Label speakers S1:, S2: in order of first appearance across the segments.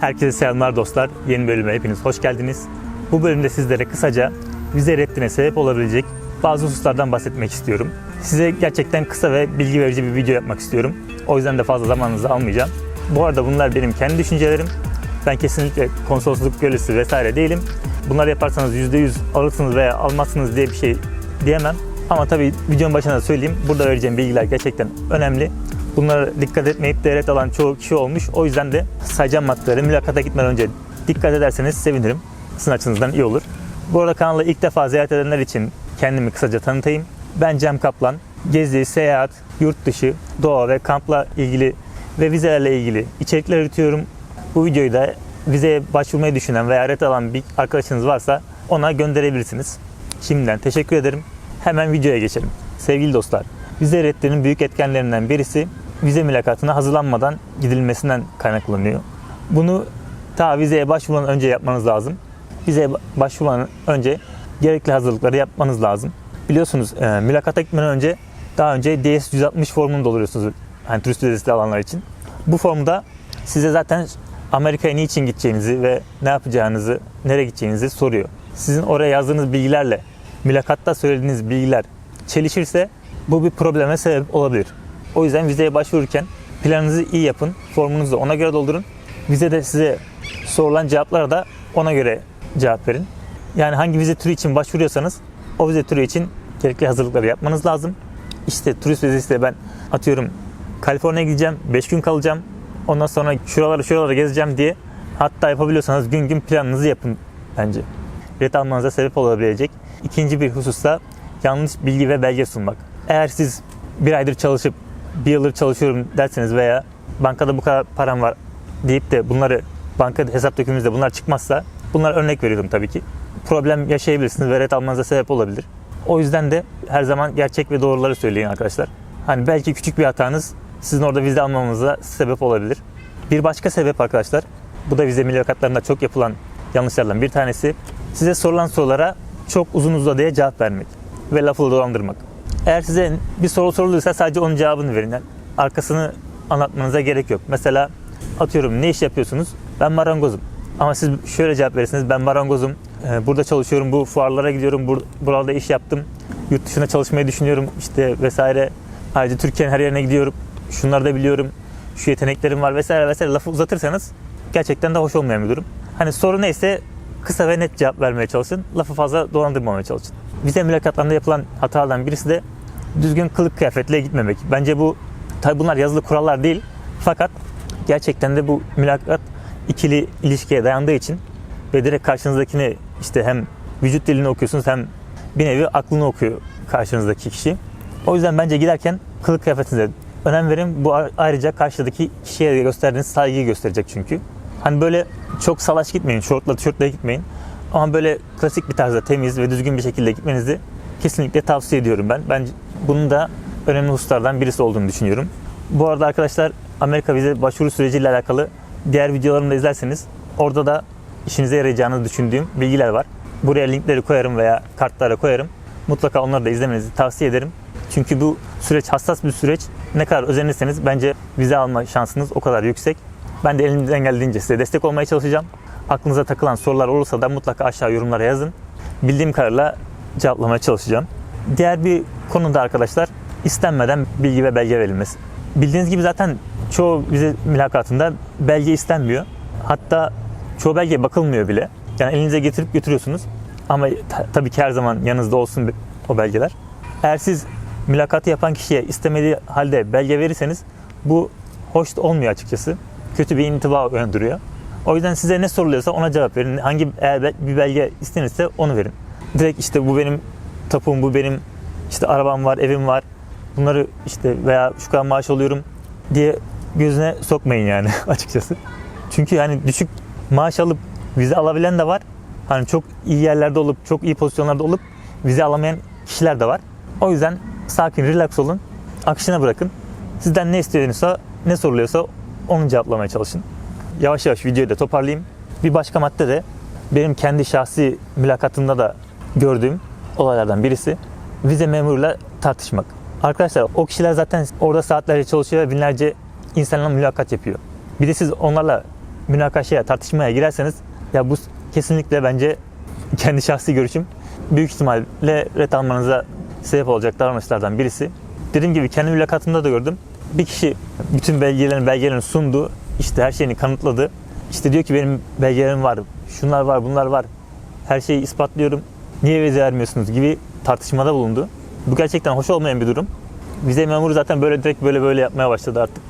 S1: Herkese selamlar dostlar. Yeni bölüme hepiniz hoş geldiniz. Bu bölümde sizlere kısaca vize reddine sebep olabilecek bazı hususlardan bahsetmek istiyorum. Size gerçekten kısa ve bilgi verici bir video yapmak istiyorum. O yüzden de fazla zamanınızı almayacağım. Bu arada bunlar benim kendi düşüncelerim. Ben kesinlikle konsolosluk gölüsü vesaire değilim. Bunları yaparsanız %100 alırsınız veya almazsınız diye bir şey diyemem. Ama tabii videonun başında da söyleyeyim. Burada vereceğim bilgiler gerçekten önemli. Bunlara dikkat etmeyip de ret alan çoğu kişi olmuş. O yüzden de sayacağım maddeleri mülakata gitmeden önce dikkat ederseniz sevinirim. Sizin açınızdan iyi olur. Bu arada kanalı ilk defa ziyaret edenler için kendimi kısaca tanıtayım. Ben Cem Kaplan. Gezi, seyahat, yurt dışı, doğa ve kampla ilgili ve vizelerle ilgili içerikler üretiyorum. Bu videoyu da vizeye başvurmayı düşünen veya ret alan bir arkadaşınız varsa ona gönderebilirsiniz. Şimdiden teşekkür ederim. Hemen videoya geçelim. Sevgili dostlar, vize reddinin büyük etkenlerinden birisi vize mülakatına hazırlanmadan gidilmesinden kaynaklanıyor. Bunu ta vizeye başvurulan önce yapmanız lazım. Vizeye başvurulan önce gerekli hazırlıkları yapmanız lazım. Biliyorsunuz e, mülakata gitmeden önce daha önce DS-160 formunu dolduruyorsunuz. Yani turist vizesi alanlar için. Bu formda size zaten Amerika'ya niçin gideceğinizi ve ne yapacağınızı, nereye gideceğinizi soruyor. Sizin oraya yazdığınız bilgilerle mülakatta söylediğiniz bilgiler çelişirse bu bir probleme sebep olabilir. O yüzden vizeye başvururken planınızı iyi yapın, formunuzu ona göre doldurun. Vizede size sorulan cevaplara da ona göre cevap verin. Yani hangi vize türü için başvuruyorsanız o vize türü için gerekli hazırlıkları yapmanız lazım. İşte turist vizesi de ben atıyorum Kaliforniya'ya gideceğim, 5 gün kalacağım. Ondan sonra şuraları şuraları gezeceğim diye hatta yapabiliyorsanız gün gün planınızı yapın bence. Ret almanıza sebep olabilecek. İkinci bir hususta yanlış bilgi ve belge sunmak. Eğer siz bir aydır çalışıp bir yıldır çalışıyorum derseniz veya bankada bu kadar param var deyip de bunları banka hesap dökümünüzde bunlar çıkmazsa bunlar örnek veriyorum tabii ki. Problem yaşayabilirsiniz ve ret almanıza sebep olabilir. O yüzden de her zaman gerçek ve doğruları söyleyin arkadaşlar. Hani belki küçük bir hatanız sizin orada vize almamanıza sebep olabilir. Bir başka sebep arkadaşlar, bu da vize mülakatlarında çok yapılan yanlışlardan bir tanesi. Size sorulan sorulara çok uzun uzadıya cevap vermek ve lafı dolandırmak. Eğer size bir soru sorulursa sadece onun cevabını verin. Arkasını anlatmanıza gerek yok. Mesela atıyorum ne iş yapıyorsunuz? Ben marangozum. Ama siz şöyle cevap verirsiniz. Ben marangozum. Ee, Burada çalışıyorum. Bu fuarlara gidiyorum. bur- Burada iş yaptım. Yurt dışına çalışmayı düşünüyorum. işte vesaire. Ayrıca Türkiye'nin her yerine gidiyorum. Şunları da biliyorum. Şu yeteneklerim var vesaire vesaire lafı uzatırsanız gerçekten de hoş olmayan bir durum. Hani soru neyse kısa ve net cevap vermeye çalışın. Lafı fazla dolandırmamaya çalışın. Vize mülakatlarında yapılan hatalardan birisi de düzgün kılık kıyafetle gitmemek. Bence bu tabi bunlar yazılı kurallar değil. Fakat gerçekten de bu mülakat ikili ilişkiye dayandığı için ve direkt karşınızdakini işte hem vücut dilini okuyorsunuz hem bir nevi aklını okuyor karşınızdaki kişi. O yüzden bence giderken kılık kıyafetinize önem verin. Bu ayrıca karşıdaki kişiye gösterdiğiniz saygıyı gösterecek çünkü. Hani böyle çok salaş gitmeyin, şortla tişörtle gitmeyin. Ama böyle klasik bir tarzda temiz ve düzgün bir şekilde gitmenizi kesinlikle tavsiye ediyorum ben. Ben bunun da önemli hususlardan birisi olduğunu düşünüyorum. Bu arada arkadaşlar Amerika vize başvuru süreciyle alakalı diğer videolarımı da izlerseniz orada da işinize yarayacağını düşündüğüm bilgiler var. Buraya linkleri koyarım veya kartlara koyarım. Mutlaka onları da izlemenizi tavsiye ederim. Çünkü bu süreç hassas bir süreç. Ne kadar özenirseniz bence vize alma şansınız o kadar yüksek. Ben de elimden geldiğince size destek olmaya çalışacağım. Aklınıza takılan sorular olursa da mutlaka aşağı yorumlara yazın. Bildiğim kadarıyla cevaplamaya çalışacağım. Diğer bir konu da arkadaşlar istenmeden bilgi ve belge verilmesi. Bildiğiniz gibi zaten çoğu vize mülakatında belge istenmiyor. Hatta çoğu belge bakılmıyor bile. Yani elinize getirip götürüyorsunuz. Ama ta- tabii ki her zaman yanınızda olsun o belgeler. Eğer siz mülakatı yapan kişiye istemediği halde belge verirseniz bu hoş olmuyor açıkçası. Kötü bir intiba uyandırıyor. O yüzden size ne soruluyorsa ona cevap verin. Hangi eğer bir belge istenirse onu verin. Direkt işte bu benim tapuğum, bu benim işte arabam var, evim var. Bunları işte veya şu kadar maaş alıyorum diye gözüne sokmayın yani açıkçası. Çünkü yani düşük maaş alıp vize alabilen de var. Hani çok iyi yerlerde olup, çok iyi pozisyonlarda olup vize alamayan kişiler de var. O yüzden sakin, relax olun. Akışına bırakın. Sizden ne istiyorsa, ne soruluyorsa onu cevaplamaya çalışın. Yavaş yavaş videoyu da toparlayayım. Bir başka madde de benim kendi şahsi mülakatımda da gördüğüm olaylardan birisi vize memuruyla tartışmak. Arkadaşlar o kişiler zaten orada saatlerce çalışıyor binlerce insanla mülakat yapıyor. Bir de siz onlarla münakaşaya, tartışmaya girerseniz ya bu kesinlikle bence kendi şahsi görüşüm büyük ihtimalle ret almanıza sebep olacak davranışlardan birisi. Dediğim gibi kendi mülakatımda da gördüm. Bir kişi bütün belgelerini belgelerini sundu. İşte her şeyini kanıtladı. İşte diyor ki benim belgelerim var. Şunlar var, bunlar var. Her şeyi ispatlıyorum. Niye vize vermiyorsunuz gibi tartışmada bulundu. Bu gerçekten hoş olmayan bir durum. Vize memuru zaten böyle direkt böyle böyle yapmaya başladı artık.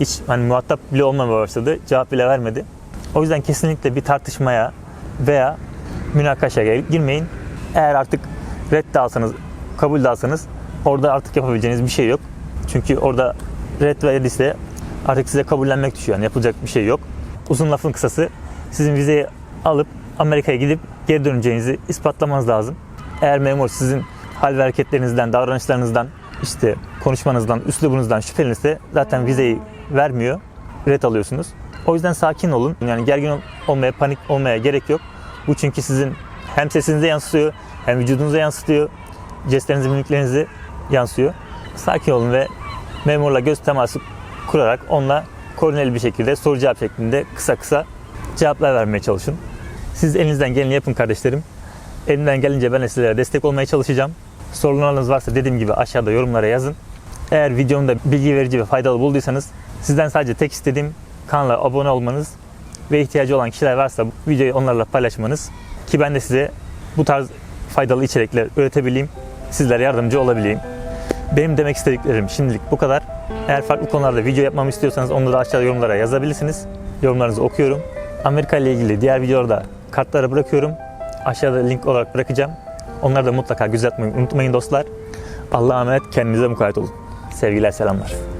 S1: Hiç hani muhatap bile olmamaya başladı. Cevap bile vermedi. O yüzden kesinlikle bir tartışmaya veya münakaşaya girmeyin. Eğer artık red de alsanız, kabul de alsanız orada artık yapabileceğiniz bir şey yok. Çünkü orada red verilirse artık size kabullenmek düşüyor. Yani yapılacak bir şey yok. Uzun lafın kısası sizin vizeyi alıp Amerika'ya gidip geri döneceğinizi ispatlamanız lazım. Eğer memur sizin hal ve hareketlerinizden, davranışlarınızdan, işte konuşmanızdan, üslubunuzdan şüphelenirse zaten vizeyi vermiyor. Red alıyorsunuz. O yüzden sakin olun. Yani gergin olmaya, panik olmaya gerek yok. Bu çünkü sizin hem sesinize yansıyor, hem vücudunuza yansıtıyor, jestlerinizi, mimiklerinizi yansıyor. Sakin olun ve memurla göz teması kurarak onunla koordineli bir şekilde soru cevap şeklinde kısa kısa cevaplar vermeye çalışın. Siz elinizden geleni yapın kardeşlerim. Elimden gelince ben de sizlere destek olmaya çalışacağım. Sorularınız varsa dediğim gibi aşağıda yorumlara yazın. Eğer videomda bilgi verici ve faydalı bulduysanız sizden sadece tek istediğim kanala abone olmanız ve ihtiyacı olan kişiler varsa videoyu onlarla paylaşmanız ki ben de size bu tarz faydalı içerikler üretebileyim, sizlere yardımcı olabileyim. Benim demek istediklerim şimdilik bu kadar. Eğer farklı konularda video yapmamı istiyorsanız onları da aşağıda yorumlara yazabilirsiniz. Yorumlarınızı okuyorum. Amerika ile ilgili diğer videolarda kartları bırakıyorum. Aşağıda link olarak bırakacağım. Onları da mutlaka göz atmayı unutmayın dostlar. Allah'a emanet kendinize mukayyet olun. Sevgiler selamlar.